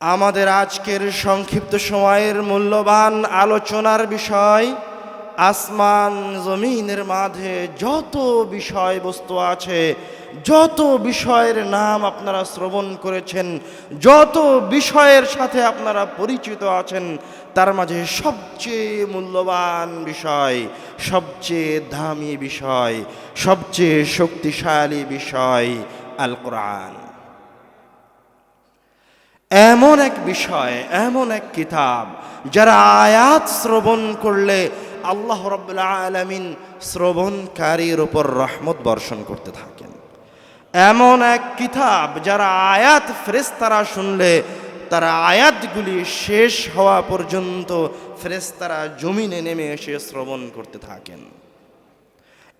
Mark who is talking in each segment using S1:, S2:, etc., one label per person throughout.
S1: আমাদের আজকের সংক্ষিপ্ত সময়ের মূল্যবান আলোচনার বিষয়, আসমান জমিনের মাঝে যত বিষয়বস্তু আছে, যত বিষয়ের নাম আপনারা শ্রবণ করেছেন, যত বিষয়ের সাথে আপনারা পরিচিত আছেন, তার মাঝে সবচেয়ে মূল্যবান বিষয়, সবচেয়ে দামি বিষয়, সবচেয়ে শক্তিশালী বিষয় আল কোরআন এমন এক বিষয়, এমন এক কিতাব, যারা আয়াত শ্রবণ করলে আল্লাহ রব্বুল্লা আলমিন শ্রবণকারীর ওপর রহমত বর্ষণ করতে থাকেন। এমন এক কিতাব, যারা আয়াত ফেরেস্তারা শুনলে তারা আয়াতগুলি শেষ হওয়া পর্যন্ত ফেরেস্তারা জমিনে নেমে এসে শ্রবণ করতে থাকেন।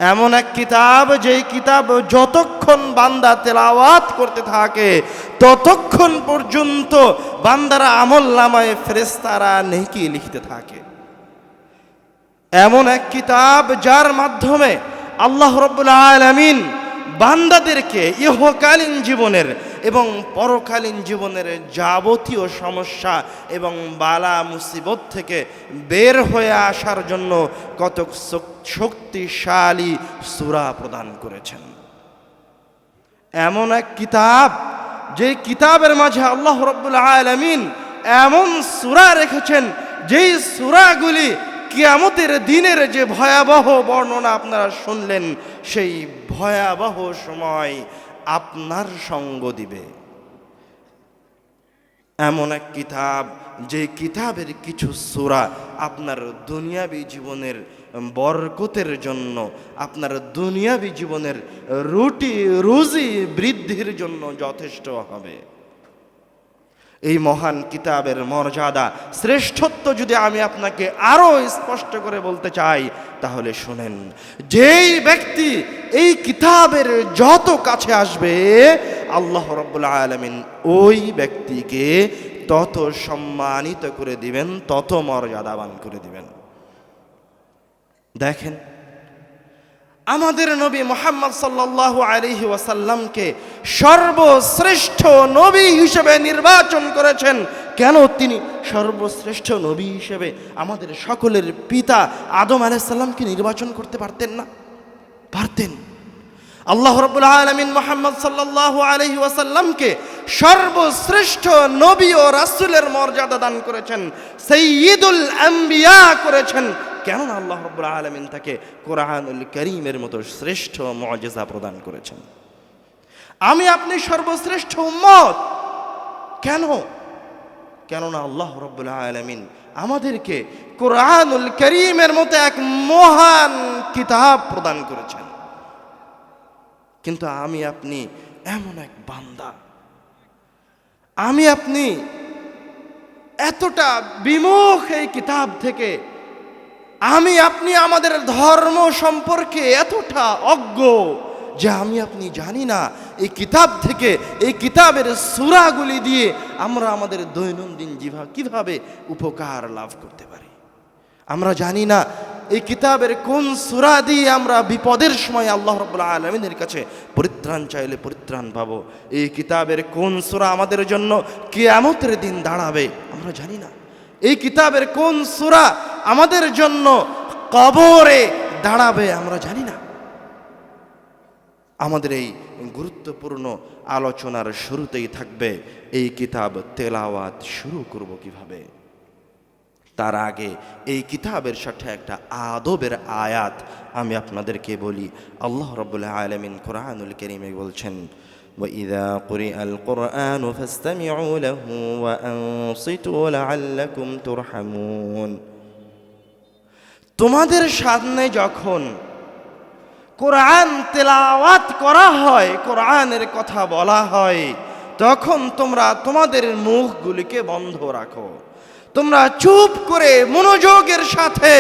S1: এমন এক কিতাব, যেই কিতাব যতক্ষণ বান্দা তেলাওয়াত করতে থাকে, ততক্ষণ পর্যন্ত বান্দারা আমল নামায় ফেরেস্তারা নেকি লিখতে থাকে। এমন এক কিতাব, যার মাধ্যমে আল্লাহ রব্বুল আলমিন বান্দাদেরকে ইহকালীন জীবনের এবং পরকালীন জীবনের যাবতীয় সমস্যা এবং বালা মুসিবত থেকে বের হয়ে আসার জন্য কতক শক্তিশালী সুরা প্রদান করেছেন। এমন এক কিতাব, যে কিতাবের মাঝে আল্লাহ রব্বুল আলমিন এমন সুরা রেখেছেন, যেই সুরাগুলি কিয়ামতের দিনের যে ভয়াবহ বর্ণনা আপনারা শুনলেন, সেই ভয়াবহ সময় আপনার সঙ্গ দিবে। এমন এক কিতাব, যে কিতাবের কিছু সুরা আপনার দুনিয়াবী জীবনের বরকতের জন্য, আপনার দুনিয়াবী জীবনের রুটি, রুজি বৃদ্ধির জন্য যথেষ্ট হবে। এই মহান কিতাবের মর্যাদা, শ্রেষ্ঠত্ব যদি আমি আপনাকে আরও স্পষ্ট করে বলতে চাই, তাহলে শোনেন, যেই ব্যক্তি এই কিতাবের যত কাছে আসবে, আল্লাহ রব্বুল্লা আলমিন ওই ব্যক্তিকে তত সম্মানিত করে দিবেন, তত মর্যাদাবান করে দিবেন। দেখেন আমাদের নবী মোহাম্মদ সাল্লাহ আলহি ওয়াসাল্লামকে সর্বশ্রেষ্ঠ নবী হিসেবে নির্বাচন করেছেন। কেন তিনি সর্বশ্রেষ্ঠ নবী হিসেবে আমাদের সকলের পিতা আদম আলাইসাল্লামকে নির্বাচন করতে পারতেন না? পারতেন। আল্লাহ রবুল আলমিন মোহাম্মদ সাল্লাহ আলহি ওয়াসাল্লামকে সর্বশ্রেষ্ঠ নবী ও রাসুলের মর্যাদা দান করেছেন। সেই ঈদুল আম্বিয়া করেছেন। কেননা আল্লাহ রব্বুল আলমিন তাকে কোরআনুল করিমের মতো শ্রেষ্ঠ মজেজা প্রদান করেছেন। আমি আপনি সর্বশ্রেষ্ঠ উম্মত। কেন? কেননা আল্লাহ রব্বুল আলমিন আমাদেরকে কোরআনুল করিমের মতো এক মহান কিতাব প্রদান করেছেন। কিন্তু আমি আপনি এমন এক বান্দা। আমি আপনি এতটা বিমুখ এই কিতাব থেকে আমি আপনি আমাদের ধর্ম সম্পর্কে এতটা অজ্ঞ যে আমি আপনি জানি না। এই কিতাব থেকে, এই কিতাবের সুরাগুলি দিয়ে আমরা আমাদের দৈনন্দিন জীবা কীভাবে উপকার লাভ করতে পারি? আমরা জানি না এই কিতাবের কোন সুরা দিয়ে আমরা বিপদের সময় আল্লাহ রব্লা আলমিনের কাছে পরিত্রাণ চাইলে পরিত্রাণ পাবো। এই কিতাবের কোন সুরা আমাদের জন্য কেয়ামতের দিন দাঁড়াবে আমরা জানি না। এই কিতাবের কোন সুরা আমাদের জন্য কবরে দাঁড়াবে আমরা জানি না আমাদের এই গুরুত্বপূর্ণ আলোচনার শুরুতেই থাকবে এই কিতাব তেলাওয়াত শুরু করব কিভাবে তার আগে এই কিতাবের সাথে একটা আদবের আয়াত আমি আপনাদেরকে বলি আল্লাহ রবুল্লাহ আলমিন কোরআনুল করিমে বলছেন وإذا قرئ القرآن فاستمعوا له وأنصتوا لعلكم ترحمون তোমাদের সামনে যখন কোরআন তেলাওয়াত করা হয়, কোরআনের কথা বলা হয়, তখন তোমরা তোমাদের মুখগুলিকে বন্ধ রাখো। তোমরা চুপ করে মনোযোগের সাথে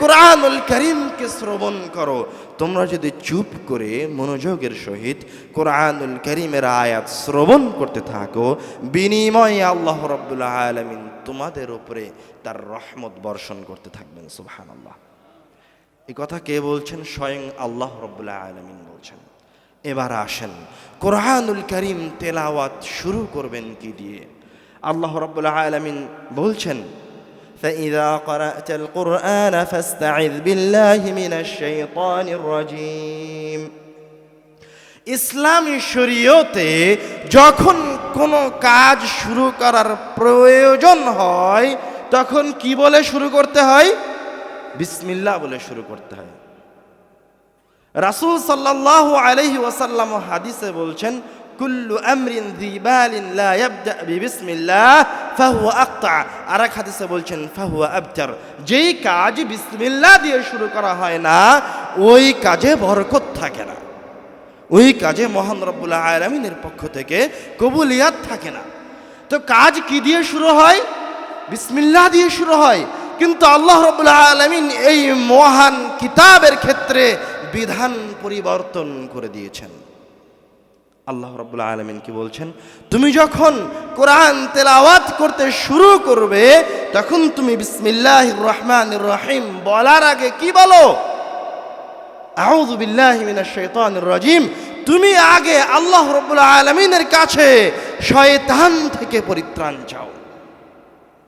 S1: কোরআনুল করিমকে শ্রবণ করো। তোমরা যদি চুপ করে মনোযোগের সহিত কোরআনুল করিমের আয়াত শ্রবণ করতে থাকো, বিনিময়ে আল্লাহ রব্বুল্লাহ আলমিন তোমাদের উপরে তার রহমত বর্ষণ করতে থাকবেন সুবহান আল্লাহ এই কথা কে বলছেন? স্বয়ং আল্লাহ রব্বুল্লাহ আলমিন বলছেন। এবার আসেন, কোরআনুল করিম তেলাওয়াত শুরু করবেন কি দিয়ে? আল্লাহ রব্বুল আলমিন বলছেন فإذا قرأت القرآن فاستعذ بالله من الشيطان الرجيم ইসলামী শরীয়তে যখন কোনো কাজ শুরু করার প্রয়োজন হয় তখন কি বলে শুরু করতে হয় বিসমিল্লাহ বলে শুরু করতে হয় রাসূল সাল্লাল্লাহু আলাইহি ওয়াসাল্লাম হাদিসে বলছেন কুল্লু আমরিন যিবালিন লা ইয়াবদা বিবিসমিল্লাহ, ফাহুয়া আকতা। আর এক হাদিসে বলছেন, ফাহুয়া আবতার যেই কাজ বিসমিল্লাহ দিয়ে শুরু করা হয় না, ওই কাজে বরকত থাকে না। ওই কাজে মহান রব্বুল্লাহ আলমিনের পক্ষ থেকে কবুলিয়াত থাকে না। তো কাজ কি দিয়ে শুরু হয়? বিসমিল্লাহ দিয়ে শুরু হয়। কিন্তু আল্লাহ রব্বুল্লাহ আলমিন এই মহান কিতাবের ক্ষেত্রে বিধান পরিবর্তন করে দিয়েছেন। আল্লাহ রব্বুল্লাহ আলমিন কি বলছেন? তুমি যখন কোরআন তেলাওয়াত করতে শুরু করবে, তখন তুমি বিসমিল্লাহ রহমান রহিম বলার আগে কি বলো? রাজিম। তুমি আগে আল্লাহ রাব্বুল আলামিনের কাছে শয়তান থেকে পরিত্রাণ চাও।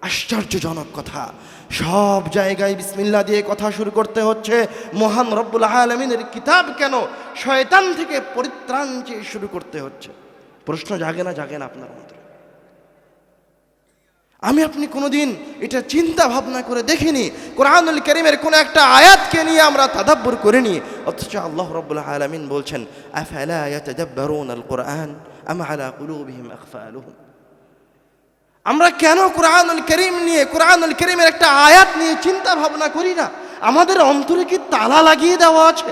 S1: আশ্চর্যজনক কথা। সব জায়গায় বিসমিল্লা দিয়ে কথা শুরু করতে হচ্ছে। মহান রব্বুল আলমিনের কিতাব কেন শয়তান থেকে পরিত্রাণ চেয়ে শুরু করতে হচ্ছে? প্রশ্ন জাগে না জাগে না আপনার মধ্যে। আমি আপনি কোনোদিন এটা চিন্তা ভাবনা করে দেখিনি। কোরআনুল করিমের কোনো একটা আয়াতকে নিয়ে আমরা তাদাব্বুর করিনি। অথচ আল্লাহ রাব্বুল আলামিন বলছেন, আফালা ইয়াতাদাব্বারুন আল কোরআন আম আলা কুলুবিহিম আকফালুহুম আমরা কেন কোরআনুল করিম নিয়ে, কোরআনুল করিমের একটা আয়াত নিয়ে চিন্তা ভাবনা করি না? আমাদের অন্তরে কি তালা লাগিয়ে দেওয়া আছে?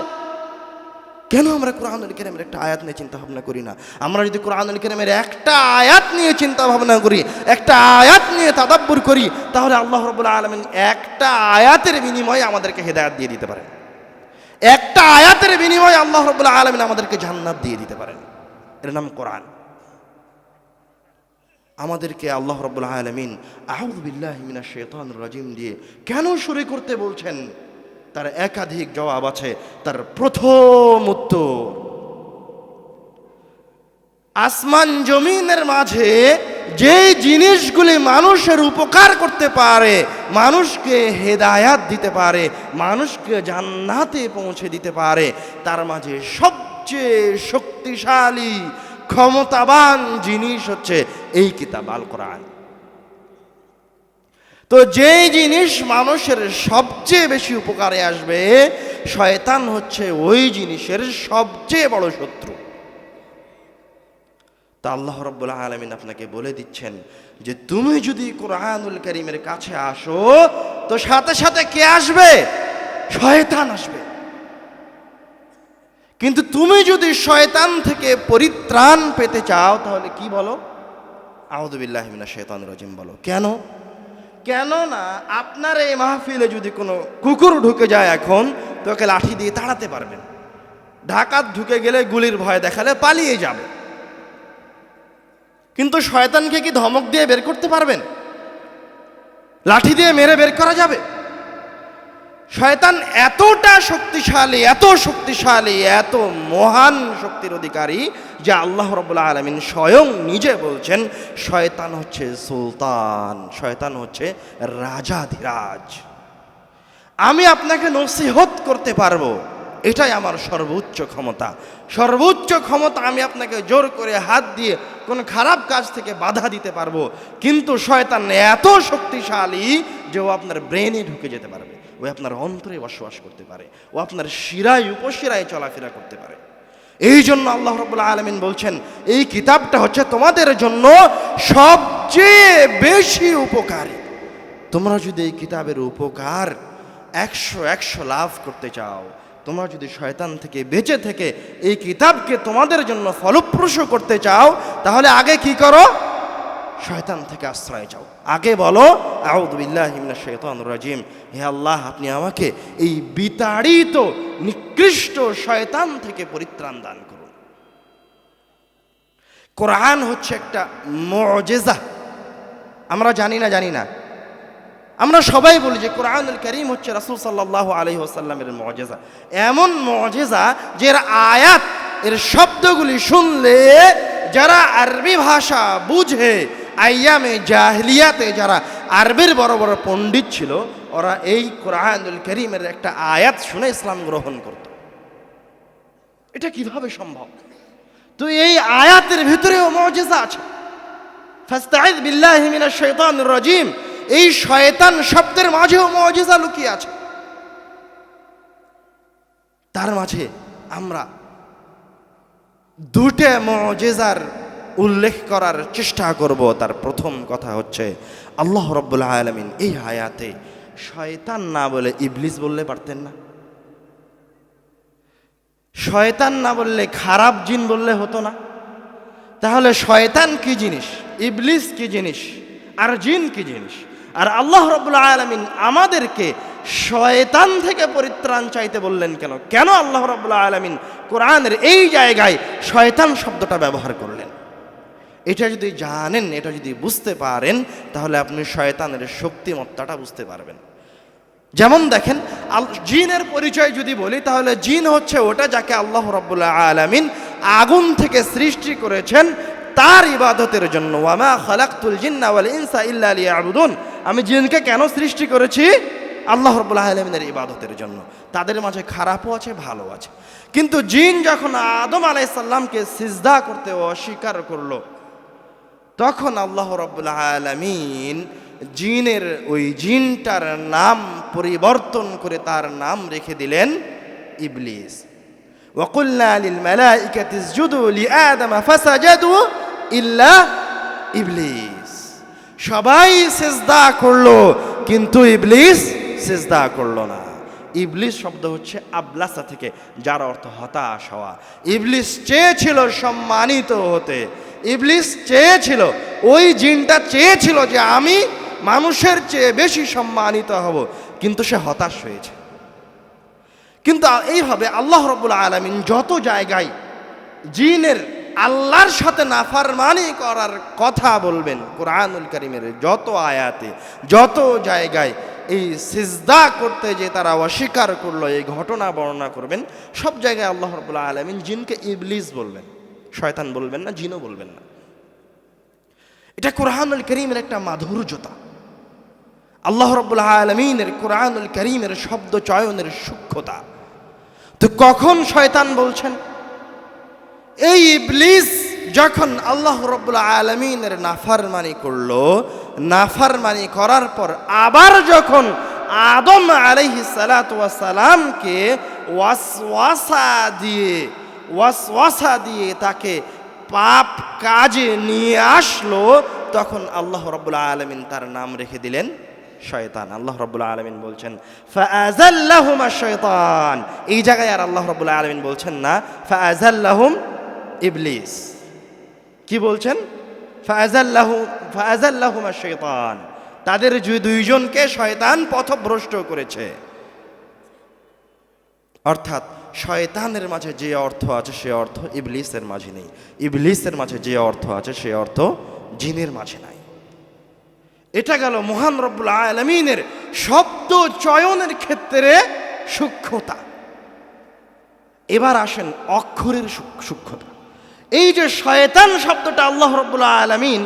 S1: কেন আমরা কোরআনুল করিমের একটা আয়াত নিয়ে চিন্তা ভাবনা করি না? আমরা যদি কোরআনুল করিমের একটা আয়াত নিয়ে চিন্তা ভাবনা করি, একটা আয়াত নিয়ে তাদাব্বুর করি, তাহলে আল্লাহ রবুল্লা আলমিন একটা আয়াতের বিনিময়ে আমাদেরকে হেদায়াত দিয়ে দিতে পারেন। একটা আয়াতের বিনিময়ে আল্লাহ রবুল্লা আলমিন আমাদেরকে জান্নাত দিয়ে দিতে পারেন। এর নাম কোরআন। আমাদেরকে আল্লাহ রব্বুল আলমিন আহমদুল্লাহ মিনা শেতান রাজিম দিয়ে কেন শুরু করতে বলছেন? তার একাধিক জবাব আছে। তার প্রথম উত্তর, আসমান জমিনের মাঝে যে জিনিসগুলি মানুষের উপকার করতে পারে, মানুষকে হেদায়াত দিতে পারে, মানুষকে জান্নাতে পৌঁছে দিতে পারে, তার মাঝে সবচেয়ে শক্তিশালী ক্ষমতাবান জিনিস হচ্ছে এই কিতাব আল কোরআন তো যে জিনিস মানুষের সবচেয়ে বেশি উপকারে আসবে, শয়তান হচ্ছে ওই জিনিসের সবচেয়ে বড় শত্রু। তা আল্লাহ রব্বুল আলমিন আপনাকে বলে দিচ্ছেন যে, তুমি যদি কোরআনুল করিমের কাছে আসো, তো সাথে সাথে কে আসবে? শয়তান আসবে। কিন্তু তুমি যদি শয়তান থেকে পরিত্রাণ পেতে চাও, তাহলে কি বলো? আহদুবিল্লাহ মিনা শৈতান রাজিম বলো। কেন? কেন না আপনার এই মাহফিলে যদি কোনো কুকুর ঢুকে যায় এখন, তোকে লাঠি দিয়ে তাড়াতে পারবেন ঢাকাত ঢুকে গেলে গুলির ভয় দেখালে পালিয়ে যাবে। কিন্তু শয়তানকে কি ধমক দিয়ে বের করতে পারবেন? লাঠি দিয়ে মেরে বের করা যাবে? শয়তান এতটা শক্তিশালী, এত শক্তিশালী, এত মহান শক্তির অধিকারী যে আল্লাহ রবুল্লা আলমিন স্বয়ং নিজে বলছেন, শয়তান হচ্ছে সুলতান, শয়তান হচ্ছে রাজাধিরাজ। আমি আপনাকে নসিহত করতে পারব। এটাই আমার সর্বোচ্চ ক্ষমতা। সর্বোচ্চ ক্ষমতা আমি আপনাকে জোর করে হাত দিয়ে কোনো খারাপ কাজ থেকে বাধা দিতে পারব। কিন্তু শয়তান এত শক্তিশালী যে ও আপনার ব্রেনে ঢুকে যেতে পারবে। ও আপনার অন্তরে বসবাস করতে পারে, ও আপনার শিরায় উপশিরায় চলাফেরা করতে পারে। এই জন্য আল্লাহ রবুল্লা আলমিন বলছেন, এই কিতাবটা হচ্ছে তোমাদের জন্য সবচেয়ে বেশি উপকারী। তোমরা যদি এই কিতাবের উপকার একশো একশো লাভ করতে চাও, তোমরা যদি শয়তান থেকে বেঁচে থেকে এই কিতাবকে তোমাদের জন্য ফলপ্রসূ করতে চাও, তাহলে আগে কি করো? শয়তান থেকে আশ্রয় চাও। আগে বলো রাজিম। হে আল্লাহ, আপনি আমাকে এই বিতাড়িত, নিকৃষ্ট শয়তান থেকে পরিত্রাণ দান করুন। কোরআন হচ্ছে একটা মজেজা। আমরা জানি না জানি না। আমরা সবাই বলি যে কোরআনুল করিম হচ্ছে রাসুল সাল্লাহ আলহি আসাল্লামের মজেজা। এমন মজেজা যে আয়াত, এর শব্দগুলি শুনলে যারা আরবি ভাষা বুঝে আইয়ামে জাহলিয়াতে যারা আরবের বড় বড় পণ্ডিত ছিল, ওরা এই কোরআনুল করিমের একটা আয়াত শুনে ইসলাম গ্রহণ করত। এটা কীভাবে সম্ভব? তো এই আয়াতের ভিতরেও মজেজা আছে। বিল্লাহি শাইতানির রাজিম, এই শয়তান শব্দের মাঝেও মজেজা লুকিয়ে আছে। তার মাঝে আমরা দুটো মজেজার উল্লেখ করার চেষ্টা করব। তার প্রথম কথা হচ্ছে, আল্লাহ রব্বুল আলমিন এই হায়াতে শয়তান না বলে ইবলিস বললে পারতেন না। শয়তান না বললে খারাপ জিন বললে হতো না। তাহলে শয়তান কি জিনিস? ইবলিস কি জিনিস? আর জিন কি জিনিস? আর আল্লাহ রব্বুল আলমিন আমাদেরকে শয়তান থেকে পরিত্রাণ চাইতে বললেন কেন? কেন আল্লাহ রব্বুল আলমিন কোরআনের এই জায়গায় শয়তান শব্দটা ব্যবহার করলেন? এটা যদি জানেন, এটা যদি বুঝতে পারেন, তাহলে আপনি শয়তানের শক্তিমত্তাটা বুঝতে পারবেন। যেমন দেখেন জিনের পরিচয় যদি বলি, তাহলে জিন হচ্ছে ওটা যাকে আল্লাহ রব্বুল্লাহ আলামিন আগুন থেকে সৃষ্টি করেছেন তার ইবাদতের জন্য। ওয়ামা আমি জিনকে কেন সৃষ্টি করেছি? আল্লাহ রব্বুল্লাহ আলমিনের ইবাদতের জন্য। তাদের মাঝে খারাপও আছে ভালো আছে। কিন্তু জিন যখন আদম আলাইসাল্লামকে সিজদা করতে অস্বীকার করল তখন আল্লাহ রবুল্লা আলমিন জিনের ওই জিনটার নাম পরিবর্তন করে তার নাম রেখে দিলেন ইবলিস। সবাই সেজদা করল, কিন্তু ইবলিস সেজদা করল না। ইবলিস শব্দ হচ্ছে আবলাসা থেকে, যার অর্থ হতাশ হওয়া। ইবলিস চেয়েছিল সম্মানিত হতে। ইবলিস চেয়েছিল, ওই জিনটা চেয়েছিল যে আমি মানুষের চেয়ে বেশি সম্মানিত হব, কিন্তু সে হতাশ হয়েছে। কিন্তু এইভাবে আল্লাহ রব্বুল আলমিন যত জায়গায় জিনের আল্লাহর সাথে নাফারমানি করার কথা বলবেন, কোরআনুল করিমের যত আয়াতে, যত জায়গায় এই সিজদা করতে যে তারা অস্বীকার করল, এই ঘটনা বর্ণনা করবেন, সব জায়গায় আল্লাহ রব্বুল্লাহ আলমিন জিনকে ইবলিস বলবেন। শয়তান বলবেন না, জিনও বলবেন না। এটা কোরআনুল করিমের একটা মাধুর্যতা। আল্লাহ রব্বুল আলমিনের কোরআনুল করিমের শব্দ চয়নের সূক্ষ্মতা। তো কখন শয়তান বলছেন? এই ইবলিস যখন আল্লাহ রব্বুল আলমিনের নাফারমানি করল নাফারমানি করার পর আবার যখন আদম আলাইহি সালামকে ওয়াসওয়াসা দিয়ে ওয়াসওয়াসা দিয়ে তাকে পাপ কাজে নিয়ে আসলো, তখন আল্লাহ রব্বুল আলমিন তার নাম রেখে দিলেন শয়তান। আল্লাহ রব্বুল আলমিন বলছেন ফাআজাল্লাহুমা শয়তান এই জায়গায় আর আল্লাহ রব্বুল আলমিন বলছেন না ফাআজাল্লাহুম ইবলিস। কি বলছেন? ফাআজাল্লাহু ফাআজাল্লাহুমা শয়তান তাদের দুইজনকে শয়তান পথভ্রষ্ট করেছে। অর্থাৎ শয়তানের মাঝে যে অর্থ আছে সে অর্থ ইবলিসের মাঝে নেই। ইবলিসের মাঝে যে অর্থ আছে সে অর্থ জিনের মাঝে নাই। এটা গেল মহান রব্বুল আলমিনের শব্দ চয়নের ক্ষেত্রে সূক্ষ্মতা। এবার আসেন অক্ষরের সূক্ষ্মতা। এই যে শয়তান শব্দটা আল্লাহ রব্বুল আলমিন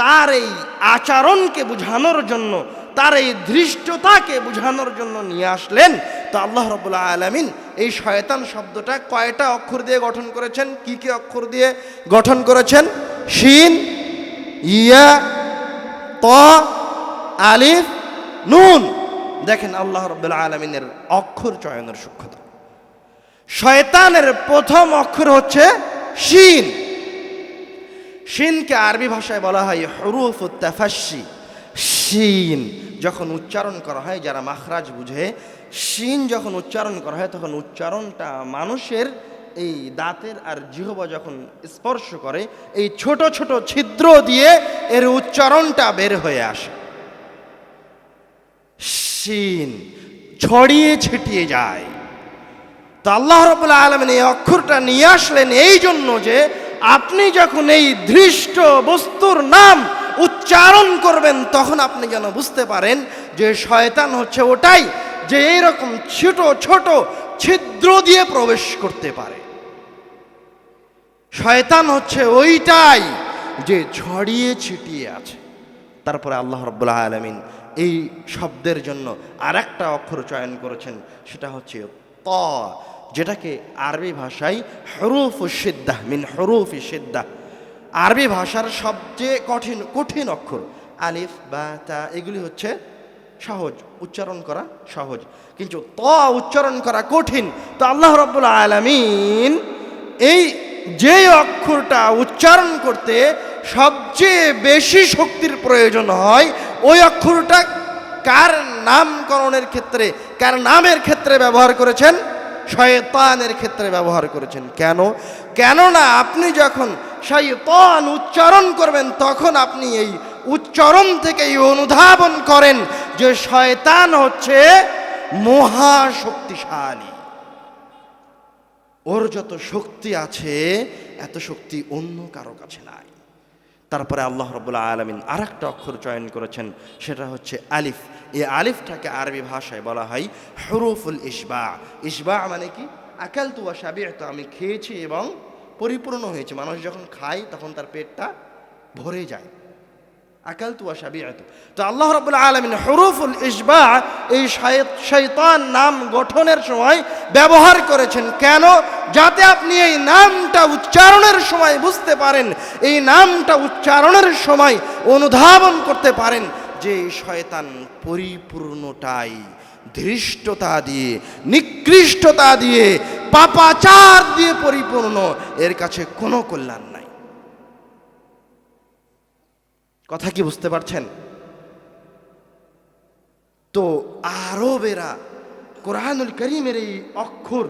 S1: তার এই আচরণকে বোঝানোর জন্য, তার এই ধৃষ্টতাকে বোঝানোর জন্য নিয়ে আসলেন, তো আল্লাহ রব্বুল আলমিন এই শয়তান শব্দটা কয়টা অক্ষর দিয়ে গঠন করেছেন? কি কি অক্ষর দিয়ে গঠন করেছেন? শিন, ইয়া, ত, আলিফ, নুন। দেখেন আল্লাহ রব্বুল আলমিনের অক্ষর চয়নের সূক্ষ্মতা। শয়তানের প্রথম অক্ষর হচ্ছে শিন। শিনকে আরবি ভাষায় বলা হয় হরুফ তাফাসি শিন যখন উচ্চারণ করা হয়, যারা মাখরাজ বুঝে, শিন যখন উচ্চারণ করা হয়, তখন উচ্চারণটা মানুষের এই দাঁতের আর জিহবা যখন স্পর্শ করে, এই ছোট ছোট ছিদ্র দিয়ে এর উচ্চারণটা বের হয়ে আসে। শিন ছড়িয়ে ছিটিয়ে যায়। তো আল্লাহ রবুল্লা আলমিন এই অক্ষরটা নিয়ে আসলেন এই জন্য যে আপনি যখন এই ধৃষ্ট বস্তুর নাম উচ্চারণ করবেন, তখন আপনি যেন বুঝতে পারেন যে শয়তান হচ্ছে ওটাই যে এইরকম ছোট ছোট ছিদ্র দিয়ে প্রবেশ করতে পারে। শয়তান হচ্ছে ওইটাই যে ছড়িয়ে ছিটিয়ে আছে। তারপরে আল্লাহ রব্বুল্লাহ আলমিন এই শব্দের জন্য আর একটা অক্ষর চয়ন করেছেন, সেটা হচ্ছে ত। যেটাকে আরবি ভাষায় হরুফ সিদ্দাহ মিন হরুফ সিদ্দাহ আরবি ভাষার সবচেয়ে কঠিন কঠিন অক্ষর, আলিফ, বা, তা, এগুলি হচ্ছে সহজ, উচ্চারণ করা সহজ। কিন্তু ত, উচ্চারণ করা কঠিন। তো আল্লাহ রব্বুল আলমিন এই যে অক্ষরটা উচ্চারণ করতে সবচেয়ে বেশি শক্তির প্রয়োজন হয়, ওই অক্ষরটা কার নামকরণের ক্ষেত্রে, কার নামের ক্ষেত্রে ব্যবহার করেছেন? শয়তানের ক্ষেত্রে ব্যবহার করেছেন। কেন? কেননা আপনি যখন শয়তান উচ্চারণ করবেন, তখন আপনি এই উচ্চারণ থেকে এই অনুধাবন করেন যে শয়তান হচ্ছে মহাশক্তিশালী। ওর যত শক্তি আছে, এত শক্তি অন্য কারও কাছে নাই। তারপরে আল্লাহ রবুল্লা আলমিন আর একটা অক্ষর চয়ন করেছেন, সেটা হচ্ছে আলিফ। এই আলিফটাকে আরবি ভাষায় বলা হয় হরুফুল ইসবা ইসবা মানে কি? আকাল তু সাবি তো আমি খেয়েছি এবং পরিপূর্ণ হয়েছে। মানুষ যখন খায়, তখন তার পেটটা ভরে যায়। আকাল তু সাবিআতু তো আল্লাহ রাব্বুল আলামিন হুরুফুল ইসবা এই শয়তান নাম গঠনের সময় ব্যবহার করেছেন। কেন? যাতে আপনি এই নামটা উচ্চারণের সময় বুঝতে পারেন। এই নামটা উচ্চারণের সময় অনুধাবন করতে পারেন। যে শয়তান পরিপূর্ণটাই ধৃষ্টতা দিয়ে, নিকৃষ্টতা দিয়ে, পাপাচার দিয়ে পরিপূর্ণ, এর কাছে কোনো কল্যাণ নাই। কথা কি বুঝতে পারছেন? তো আরবেরা কোরআনুল করিমের এই অক্ষর